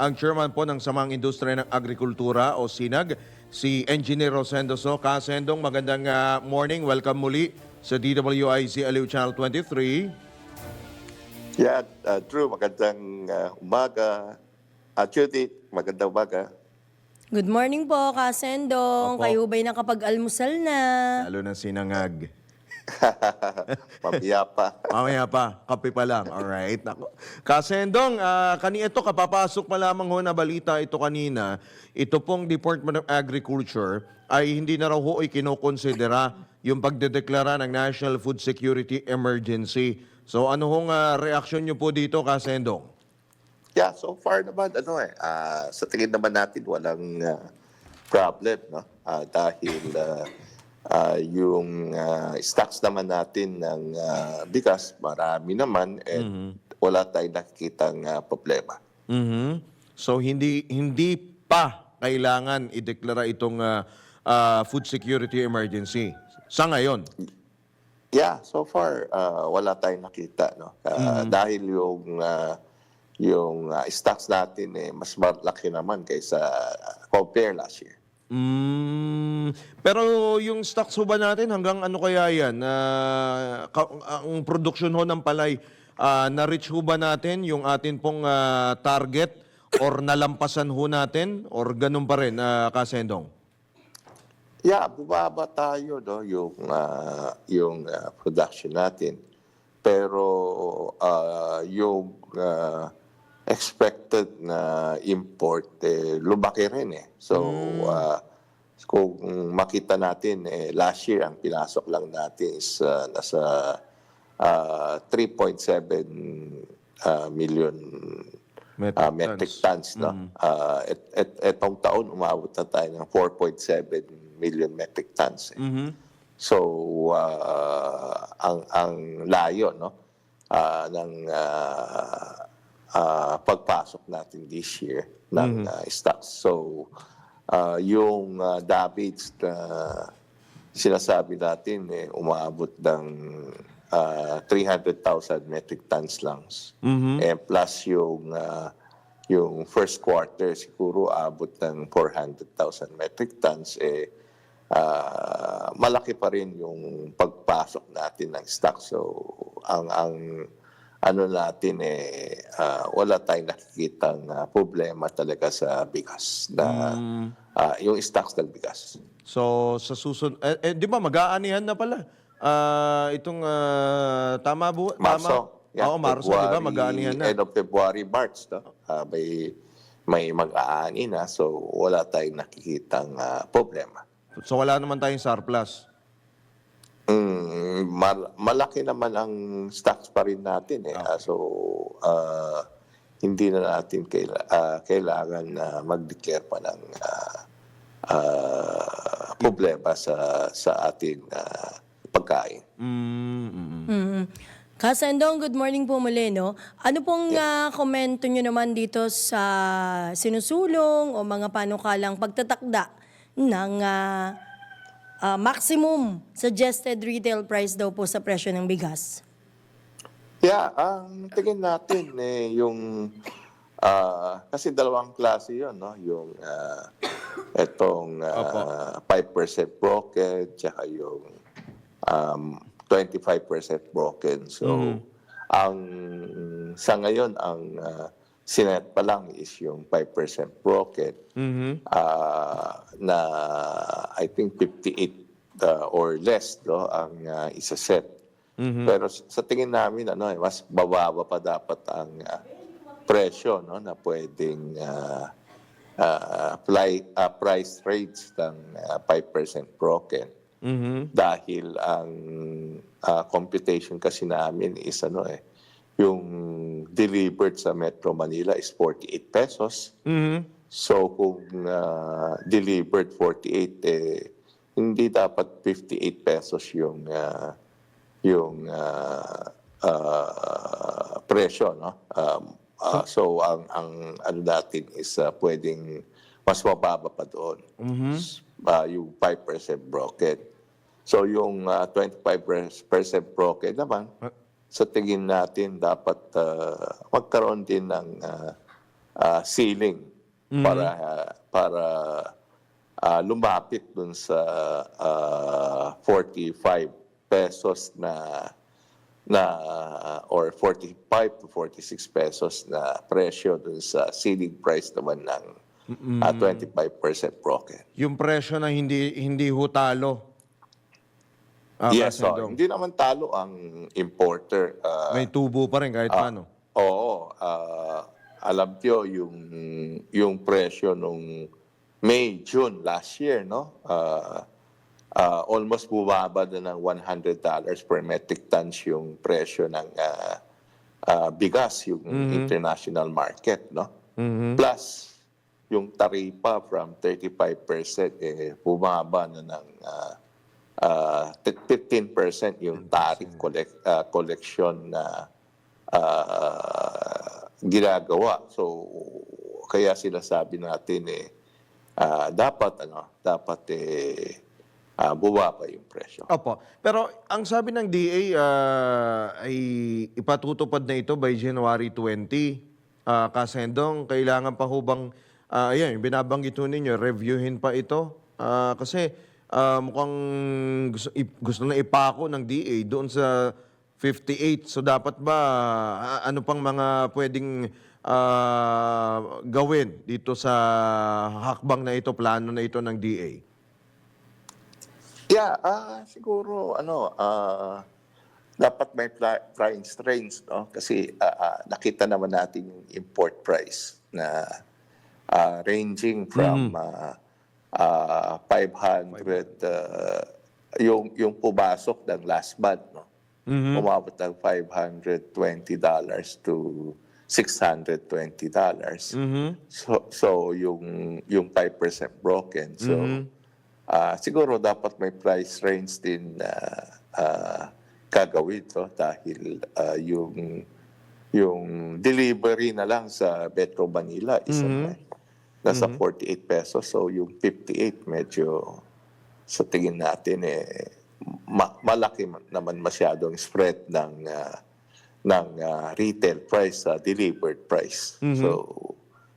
ang chairman po ng Samang Industriya ng Agrikultura o SINAG, si Engineer Rosendo So. Kasendong, magandang ah, morning. Welcome muli sa DWIC Aliw Channel 23. Yeah, uh, Drew, magandang uh, umaga. Uh, Judith, magandang umaga. Good morning po, Kasendong. Opo. Kayo ba'y nakapag-almusal na? Lalo ng sinangag. Mamaya pa. Mamaya pa, kape pa lang. Alright. Nako. Kasendong, ah, kani ito, kapapasok pa lamang ho na balita ito kanina, ito pong Department of Agriculture ay hindi na raw ho ay kinokonsidera yung pagdedeklara ng National Food Security Emergency. So ano hong ah, reaksyon nyo po dito, Kasendong? Yeah, so far naman, ano eh, ah, sa tingin naman natin walang ah, problem, no? Ah, dahil ah, ah, yung ah, stocks naman natin ng ah, bigas, marami naman, and wala tayong nakikitang ah, problema. Mhm. So hindi hindi pa kailangan ideklara itong ah, ah, food security emergency sa ngayon. Yeah, so far uh, wala tayong nakita no. Uh, dahil yung uh, yung uh, stocks natin eh mas malaki naman kaysa uh, compare last year. Mm, pero yung stocks ho ba natin hanggang ano kaya yan? Ka- ang production ho ng palay, ah, na-reach ho ba natin yung atin pong ah, target or nalampasan ho natin or ganun pa rin, ah, Kasendong? Yeah, bumaba tayo no yung uh, yung uh, production natin. Pero uh, yung uh, expected na import eh, lumaki rin eh. So uh, kung makita natin eh, last year ang pinasok lang natin is uh, nasa uh, 3.7 uh, million Metric uh, metric tons. no? Uh, et, et, etong taon, umabot na tayo ng 4.7 million metric tons. eh. Mhm. So, uh, ang, ang layo no? uh, ng uh, uh, pagpasok natin this year ng uh, stocks. So, uh, yung uh, damage na sinasabi natin, eh, umabot ng uh, 300,000 metric tons lang. And plus yung uh, yung first quarter siguro abot ng 400,000 metric tons eh ah, malaki pa rin yung pagpasok natin ng stock. So ang ang ano natin eh ah, wala tayong nakikitang ah, problema talaga sa bigas na ah, yung stocks ng bigas. So sa susunod, eh, eh, di ba mag-aanihan na pala? Ah, itong ah, tama bu tama? Marso. Oo, Marso, di ba? Mag-aanihan na. End of February, March. No? Ah, may, may mag-aani na. So, wala tayong nakikitang ah, problema. So wala naman tayong surplus. Mm, mal- malaki naman ang stocks pa rin natin. Eh. Ah, so, ah, hindi na natin kaila- ah, kailangan na mag-declare pa ng ah, ah, problema sa sa ating ah, pagkain. Mm, mm, mm. Mm. Kasendong, good morning po muli, no? Ano pong ah, komento nyo naman dito sa sinusulong o mga panukalang pagtatakda ng ah, ah, maximum suggested retail price daw po sa presyo ng bigas? Yeah, ang tingin natin eh yung ah, kasi dalawang klase 'yon, no? Yung ah, etong ah, 5% broken tsaka yung um, 25% broken. So ang sa ngayon ang ah, sinet pa lang is yung 5% broken Mhm. ah, na I think 58 uh, or less no ang uh, isa-set. Pero s- sa tingin namin ano eh mas bababa pa dapat ang ah, presyo no na pwedeng ah, ah, fly, ah, price rates ng ah, 5% broken. Mhm. Dahil ang ah, computation kasi namin is ano eh yung delivered sa Metro Manila is 48 pesos. Mhm. So kung ah, delivered 48 eh hindi dapat 58 pesos yung ah, yung ah, ah, presyo no. Um, ah, so ang ang ano natin is ah, pwedeng mas mababa pa doon. Ah, yung 5% broken. So yung ah, 25% broken naman sa tingin natin dapat ah, magkaroon din ng ah, ah, ceiling para para ah, lumapit dun sa ah, 45 pesos na na or 45 to 46 pesos na presyo dun sa ceiling price naman ng ah, 25% broken. Yung presyo na hindi hindi ho talo. Ah, yes, so, hindi naman talo ang importer. ah, May tubo pa rin kahit paano. Oo, ah, alam niyo yung yung presyo nung May, June last year, no? Ah, ah, almost bumaba na ng $100 per metric tons yung presyo ng ah, ah, bigas, yung international market, no? Plus, yung taripa from 35% eh, bumaba na ng ah, ah, 15% yung tariff collect, ah, collection na ah, ginagawa. So, kaya sila sabi natin eh, ah, dapat ano, dapat eh, ah, bumaba yung presyo. Opo. Pero ang sabi ng DA ah, ay ipatutupad na ito by January 20. Ah, Kasendong, kailangan pa hubang, uh, ayan, binabanggit ho ninyo, reviewin pa ito. Ah, kasi ah, mukhang gusto, gusto na ipako ng DA doon sa 58. So dapat ba, ah, ano pang mga pwedeng ah, gawin dito sa hakbang na ito, plano na ito ng DA? Yeah, ah siguro ano, ah dapat may price range, no? Kasi ah, ah, nakita naman natin yung import price na ah, ranging from ah, ah, 500 ah, yung yung pumasok ng last month, no? Umabot ng 520 dollars to 620 dollars. So so yung yung 5% broken. So Ah, siguro dapat may price range din na ah, gagawin to dahil ah, yung yung delivery na lang sa Metro Manila is uh, nasa 48 pesos so yung 58 medyo sa tingin natin eh ma- malaki man- naman masyadong spread ng ah, ng ah, retail price sa delivered price. So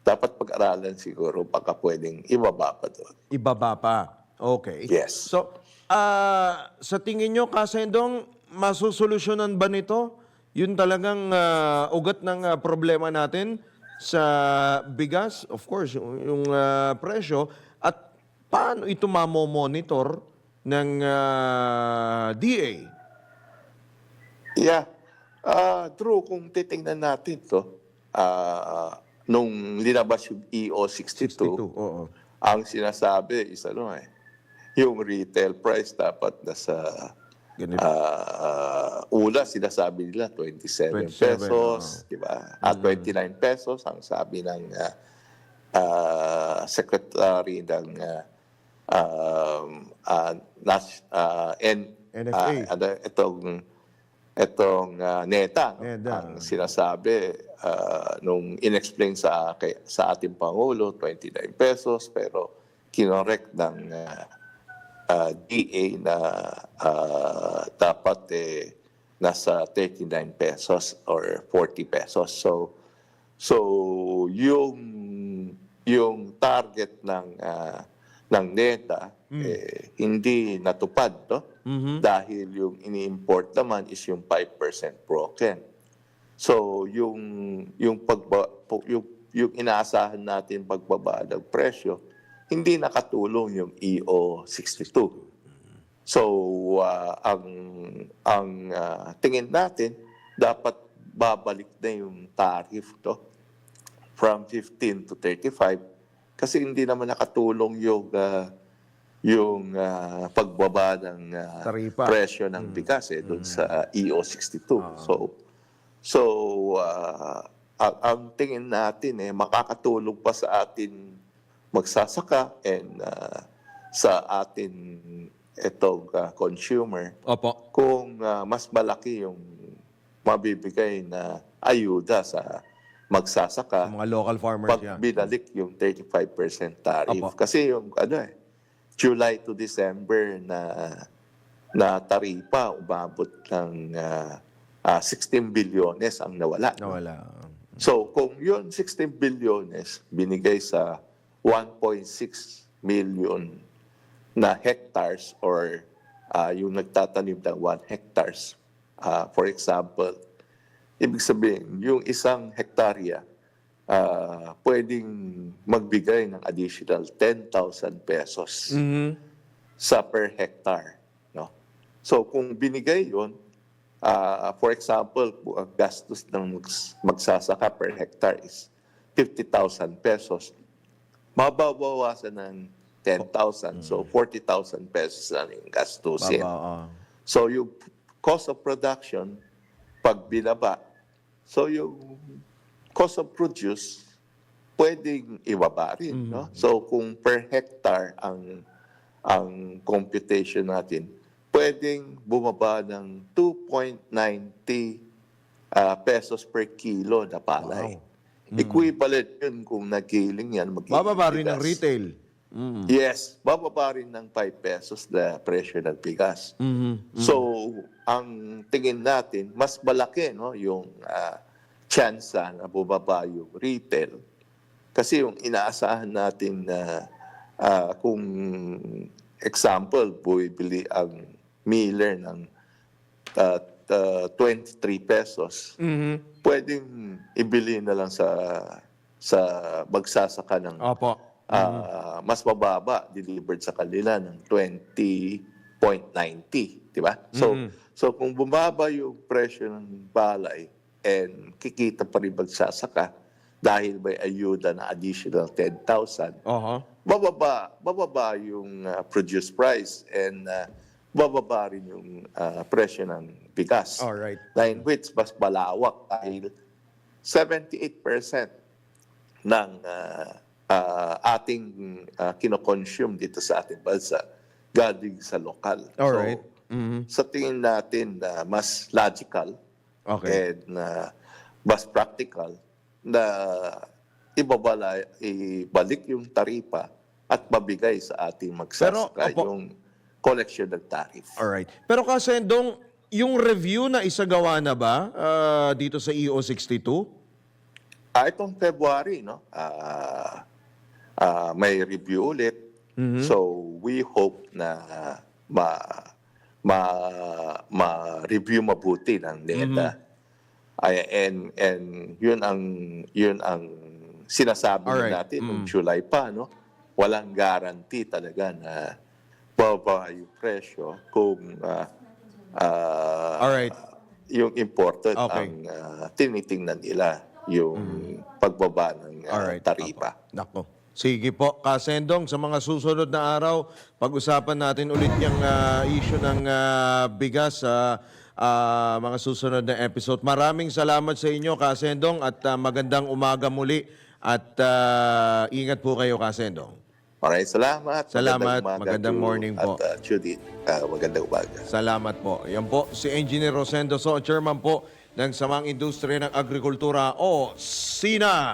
dapat pag-aralan siguro baka pwedeng ibaba pa doon. Ibaba pa. Okay. Yes. So, ah, sa tingin nyo, Kasendong, masusolusyonan ba nito? Yun talagang ah, ugat ng ah, problema natin sa bigas, of course, yung, yung ah, presyo. At paano ito mamomonitor ng ah, DA? Yeah. Ah, Drew, kung titingnan natin to, ah, nung linabas yung E EO62, Ito, oo. ang sinasabi is ano eh, yung retail price dapat nasa Ganito. ah una sinasabi nila 27, 27, pesos, di ba? At 29 pesos ang sabi ng ah, ah, secretary ng ah, um, ah, nas, ah, N, NFA. ah, ano, itong itong ah, NETA? NETA. ang sinasabi ah, nung inexplain sa kay, sa ating pangulo 29 pesos pero kinorek ng ah, ah, DA na ah, dapat eh, nasa 39 pesos or 40 pesos. So so yung yung target ng ah, ng NETA eh, hindi natupad no? dahil yung ini-import naman is yung 5% broken. So yung yung pagba yung, yung inaasahan natin pagbaba ng presyo hindi nakatulong yung EO62. So ah, ang ang ah, tingin natin dapat babalik na yung tariff to from 15 to 35 kasi hindi naman nakatulong yung ah, yung ah, pagbaba ng Taripa. presyo ng bigas eh doon sa EO62. So so ah, ang, ang tingin natin eh makakatulong pa sa atin magsasaka and ah, sa atin itong ah, consumer Opo. kung ah, mas malaki yung mabibigay na ayuda sa magsasaka Mga local farmers pag yan. binalik yung 35% tariff. Opo. Kasi yung ano eh, July to December na na taripa umabot ng ah, ah, 16 bilyones ang nawala. Nawala. So, kung yun 16 bilyones binigay sa 1.6 million na hectares or ah, yung nagtatanim ng 1 hectares, ah, for example, ibig sabihin, yung isang hektarya, ah, pwedeng magbigay ng additional 10,000 pesos sa per hectare. No? So kung binigay yon, ah, for example, ang gastos ng mags- magsasaka per hectare is 50,000 pesos, mababawasan ng 10,000. So 40,000 pesos na yung gastusin. Baba, ah. So yung cost of production, pag binaba, so yung cost of produce, pwedeng ibaba rin. No? So kung per hectare ang ang computation natin, pwedeng bumaba ng 2.90 ah, pesos per kilo na palay. Equivalent yun kung nagiling yan. Bababa rin ng bigas. retail. Mm. Yes, bababa rin ng 5 pesos na presyo ng bigas. Mhm. So, ang tingin natin, mas malaki no, yung ah, chance na bubaba yung retail. Kasi yung inaasahan natin na ah, kung example, bumibili ang miller ng ah, ah, 23 pesos, Mhm. pwedeng ibili na lang sa sa magsasaka ng Opo. ah, mas mababa delivered sa kanila ng 20.90, di ba? So so kung bumaba yung presyo ng balay and kikita pa rin magsasaka dahil may ayuda na additional 10,000, Oho. bababa bababa yung ah, produce price and ah, bababa rin yung ah, presyo ng bigas. Alright. Na in which mas malawak dahil 78% ng ah, ah, ating ah, kinoconsume dito sa ating bansa galing sa lokal. Alright. So, Mhm. sa tingin natin na mas logical Okay. and uh, mas practical na ibabala, ibalik yung taripa at mabigay sa ating magsasaka Pero, opo. yung collection ng tariff. Alright. Pero kasendong, yung review na isagawa na ba ah, dito sa EO62? Ah, itong February, no? ah ah, may review ulit. So, we hope na ma ma ma-review mabuti ng NEDA. Ay, and and yun ang yun ang sinasabi Alright. natin noong July pa, no? Walang guarantee talaga na baba yung presyo kung ah, ah, Alright. yung imported Okay. ang ah, tinitingnan nila yung pagbaba ng ah, Alright. taripa. Nako. Sige po, Kasendong, sa mga susunod na araw, pag-usapan natin ulit yung ah, issue ng ah, bigas sa ah, mga susunod na episode. Maraming salamat sa inyo, Kasendong, at ah, magandang umaga muli. At ah, ingat po kayo, Kasendong. Maraming salamat. Salamat. umaga Magandang morning po. At uh, Judith, uh, magandang umaga. Salamat po. Yan po, si Engineer Rosendo So, Chairman po ng Samang Industriya ng Agrikultura o SINA.